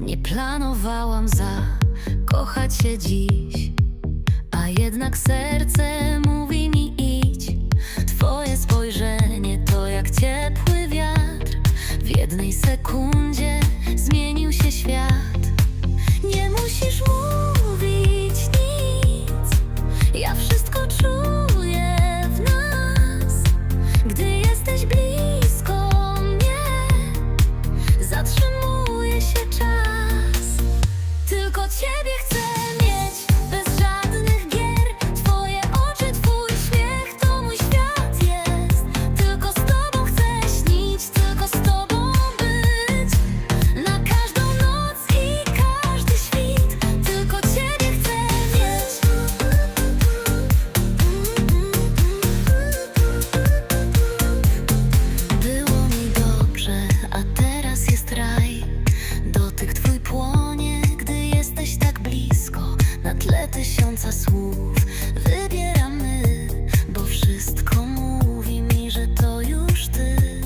Nie planowałam zakochać się dziś A jednak serce mówi mi idź. Twoje spojrzenie to jak ciepły wiatr. W jednej sekundzie tle tysiąca słów wybieram.